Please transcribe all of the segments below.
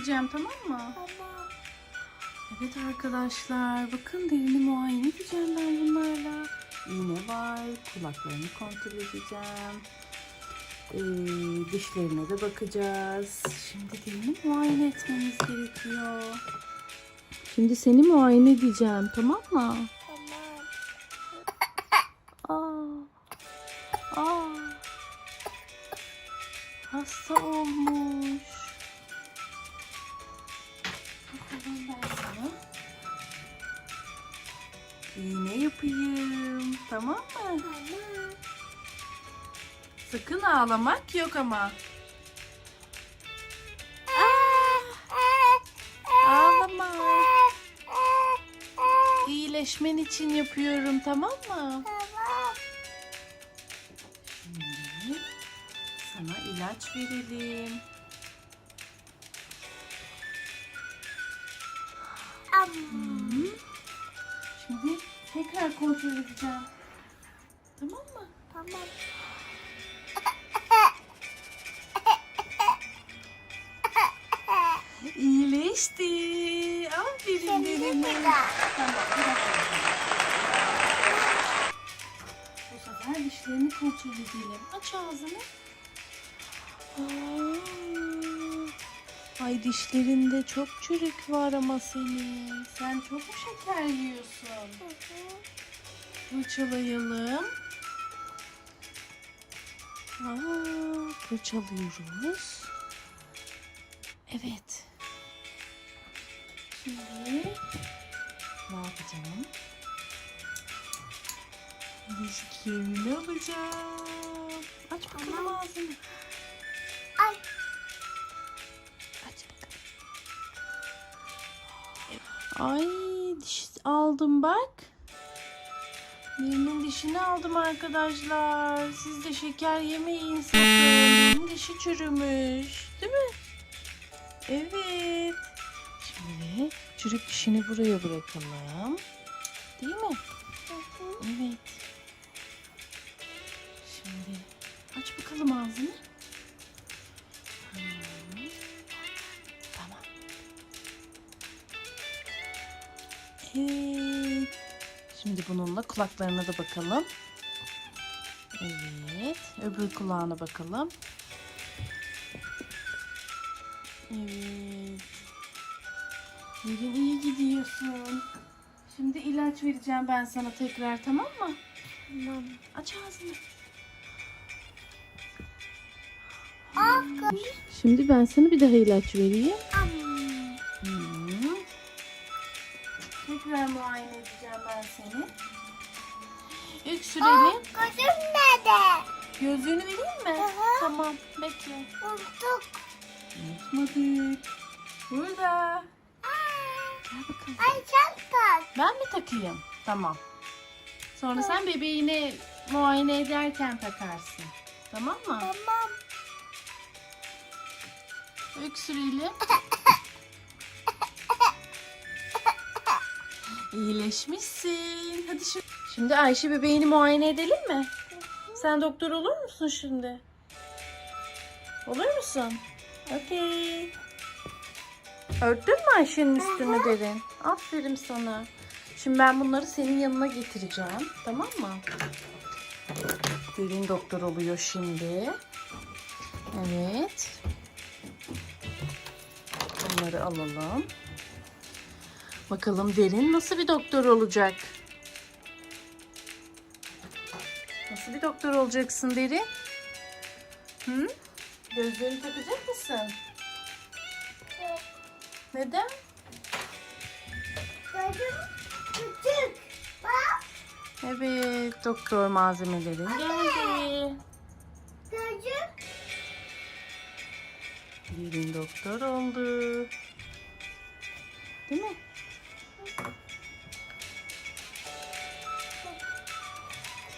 edeceğim tamam mı? Tamam. Evet arkadaşlar bakın derini muayene edeceğim ben bunlarla. İğne var, kulaklarını kontrol edeceğim. Ee, dişlerine de bakacağız. Şimdi derini muayene etmemiz gerekiyor. Şimdi seni muayene edeceğim tamam mı? Tamam. Aa. Aa. Hasta olmuş. Sakın ağlamak yok ama. Ağlama. İyileşmen için yapıyorum tamam mı? Tamam. Şimdi sana ilaç verelim. Şimdi tekrar kontrol edeceğim. Tamam mı? Tamam. İyileşti. Aferin daha. Tamam. Bu sefer dişlerini kontrol edelim. Aç ağzını. Aa, Ay dişlerinde çok çürük var ama senin. Sen çok mu şeker yiyorsun? Fırçalayalım. Aa, fırçalıyoruz. Evet. Şimdi ne yapacağım? Dişlerini alacağım. Aç bakalım Tamam. ağzını. Ay. Aç bakalım. Ay diş aldım bak. Birinin dişini aldım arkadaşlar. Siz de şeker yemeyin sakın. Dişi çürümüş. Değil mi? Evet. Çürük dişini buraya bırakalım. Değil mi? Evet. Şimdi aç bakalım ağzını. Tamam. Evet. Şimdi bununla kulaklarına da bakalım. Evet. Öbür kulağına bakalım. Evet. Yerin iyi gidiyorsun. Şimdi ilaç vereceğim ben sana tekrar tamam mı? Tamam. Aç ağzını. Şimdi ben sana bir daha ilaç vereyim. Hı. Tekrar muayene edeceğim ben seni. Öksürelim. Gözüm nerede? Gözlüğünü vereyim mi? Hı. Tamam bekle. Unuttuk. Unutmadık. Burada. Aa. Gel bakalım. Ay sen tak. Ben mi takayım? Tamam. Sonra sen bebeğini muayene ederken takarsın. Tamam mı? Tamam. Öksürelim. İyileşmişsin. Hadi şimdi. Şimdi Ayşe bebeğini muayene edelim mi? Sen doktor olur musun şimdi? Olur musun? Okey. Örttün mü Ayşe'nin üstünü derin? Aferin sana. Şimdi ben bunları senin yanına getireceğim. Tamam mı? Derin doktor oluyor şimdi. Evet. Bunları alalım. Bakalım Derin nasıl bir doktor olacak? Nasıl bir doktor olacaksın Derin? Hı? Gözlüğünü takacak mısın? Neden? Gözüm küçük. Bak. Evet, doktor malzemelerin geldi. Gözüm. Derin doktor oldu. Değil mi?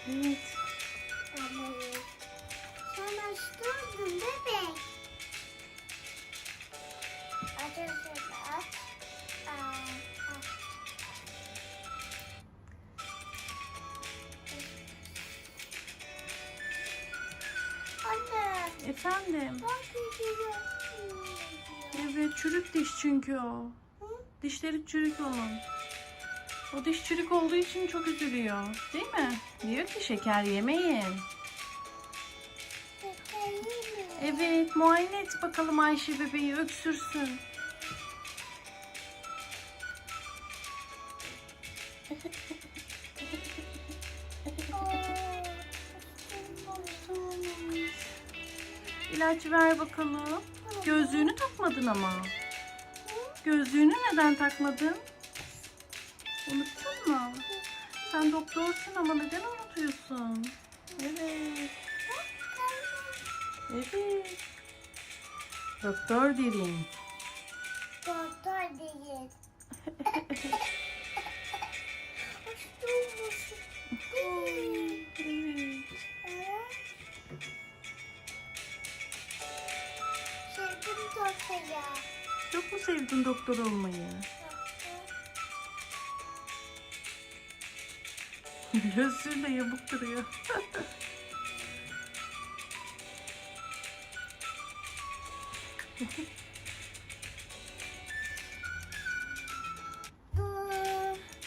Evet. Çünkü o. Dişleri çürük onun. O diş çürük olduğu için çok üzülüyor. Değil mi? Diyor ki şeker yemeyin. Evet muayene et bakalım Ayşe bebeği öksürsün. İlaç ver bakalım. Gözlüğünü takmadın ama. Gözlüğünü neden takmadın? Unuttun mu? Sen doktorsun ama neden unutuyorsun? Evet. Evet. Doktor derin. Doktor değil. Evet. Sevdim doktoru. Çok mu sevdin doktor olmayı? Gözlüğün de yamuk duruyor. Dur.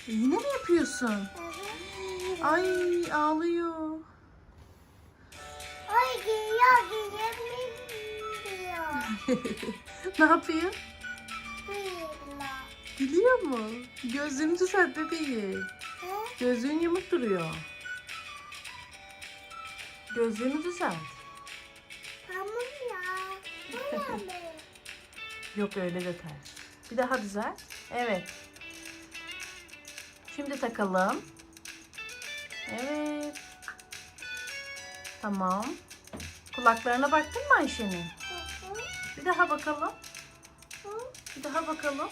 Yine mi yapıyorsun? Ay ağlıyor. Ay geliyor geliyor. ne yapıyor? Gülüyor mu? Gözlüğünü düzelt bebeği. Gözlüğün yamuk duruyor. Gözlüğünü düzelt. Tamam ya. Tamam? Yok öyle de ters. Bir daha düzelt. Evet. Şimdi takalım. Evet. Tamam. Kulaklarına baktın mı Ayşe'nin? Bir daha bakalım. Bir daha bakalım.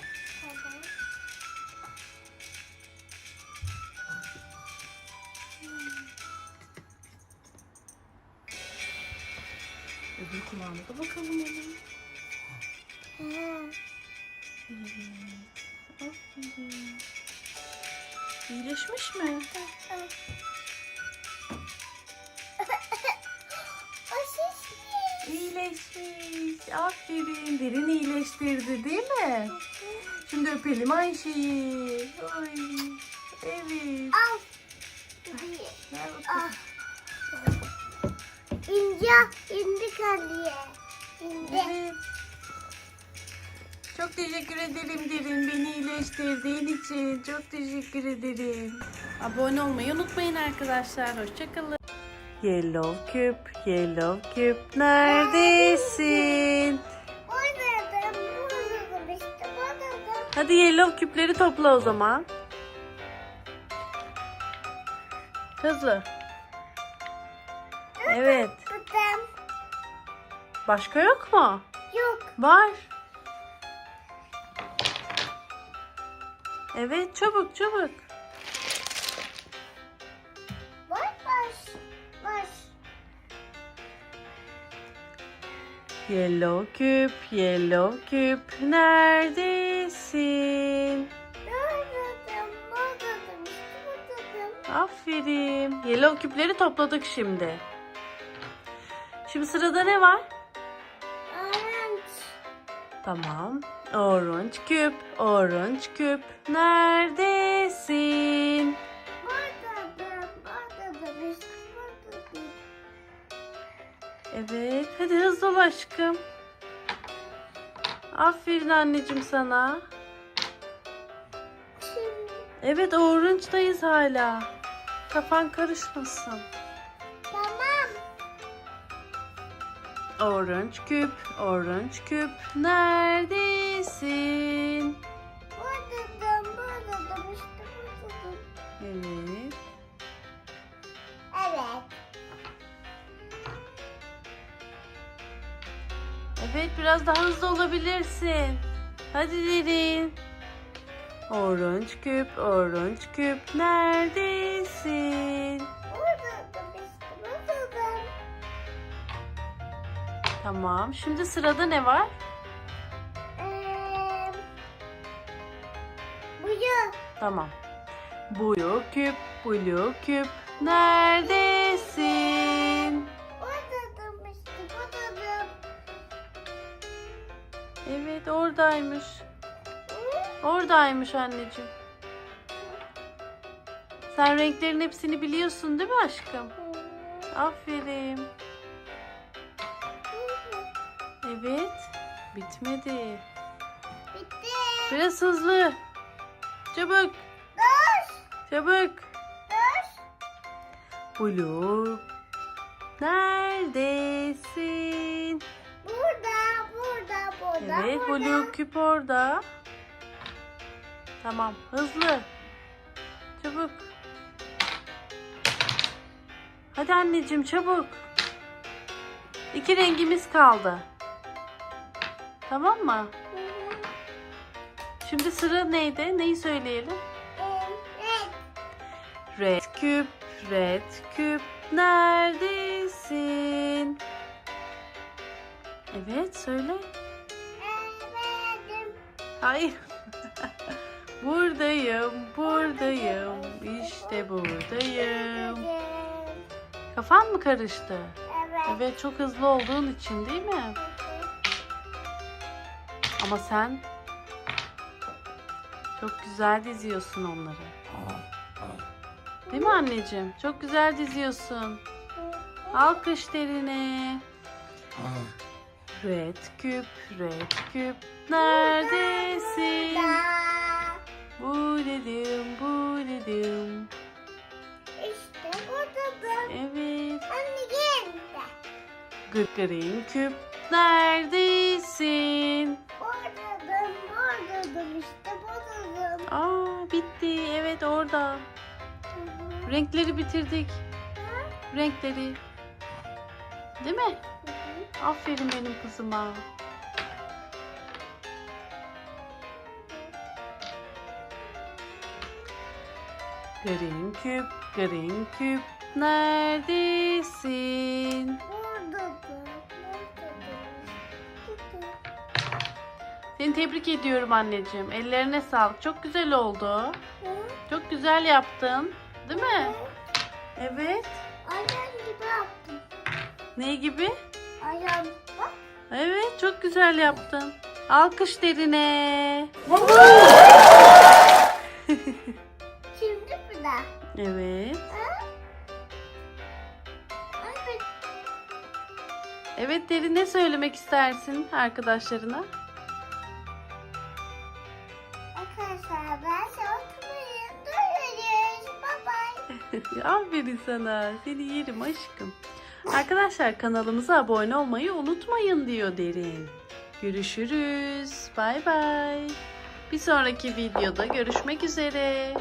Öbür kulağına da bakalım. Hı. Evet. Aferin. İyileşmiş mi? İyileşmiş. Aferin. Derin iyileştirdi değil mi? Şimdi öpelim Ayşe'yi. Ay. Evet. Al. Ver bakalım. İnce, indi kaleye. İndi. Evet. Çok teşekkür ederim Derin. Beni iyileştirdiğin için. Çok teşekkür ederim. Abone olmayı unutmayın arkadaşlar. Hoşçakalın. Yellow Küp, Yellow Küp neredesin? Buradaydım, buradaydım işte buradaydım. Hadi Yellow Küpleri topla o zaman. Hızlı. Evet. Başka yok mu? Yok. Var. Evet çabuk çabuk. Var baş. Baş. Yellow küp, yellow küp neredesin? Buradaydım işte buradaydım. Aferin. Yellow küpleri topladık şimdi. Şimdi sırada ne var? Tamam. Orange küp, orange küp neredesin? Buradaydım işte buradaydım. Evet, hadi hızlı ol aşkım. Aferin anneciğim sana. Evet, orange'dayız hala. Kafan karışmasın. Orange küp, orange küp neredesin? Buradaydım, buradaydım işte buradaydım. Evet. Evet. Evet, biraz daha hızlı olabilirsin. Hadi derin. Orange küp, orange küp neredesin? Tamam, şimdi sırada ne var? Buyur. Tamam. Blue küp, blue küp neredesin? Buradaydım işte. Evet oradaymış. Oradaymış anneciğim. Sen renklerin hepsini biliyorsun değil mi aşkım? Aferin. Evet. Bitmedi. Bitti. Biraz hızlı. Çabuk. Dur. Çabuk. Dur. Blue. Neredesin? Burada, burada, burada. Evet burada. Blue küp orada. Tamam hızlı. Çabuk. Hadi anneciğim çabuk. İki rengimiz kaldı. Tamam mı? Şimdi sıra neydi? Neyi söyleyelim? Red küp, red küp neredesin? Evet söyle. Efendim. Hayır. buradayım, buradayım. İşte buradayım. Kafan mı karıştı? Evet. Evet çok hızlı olduğun için değil mi? Ama sen çok güzel diziyorsun onları. Değil mi anneciğim? Çok güzel diziyorsun. Alkış derine. Red küp, red küp neredesin? Bu dedim, bu dedim. İşte buradayım. Evet. Anne gel. Gır green küp neredesin? Aa bitti. Evet orada. Renkleri bitirdik. Renkleri. Değil mi? Aferin benim kızıma. Green küp, green küp neredesin? Seni tebrik ediyorum anneciğim. Ellerine sağlık. Çok güzel oldu. Çok güzel yaptın. Değil mi? Evet. Ayağım gibi yaptım. Ne gibi? Ayağım bak. Evet, çok güzel yaptın. Alkış derine. Şimdi bir daha. Evet. Evet Derin ne söylemek istersin arkadaşlarına? Aferin sana. Seni yerim aşkım. Arkadaşlar kanalımıza abone olmayı unutmayın diyor Derin. Görüşürüz. Bay bay. Bir sonraki videoda görüşmek üzere.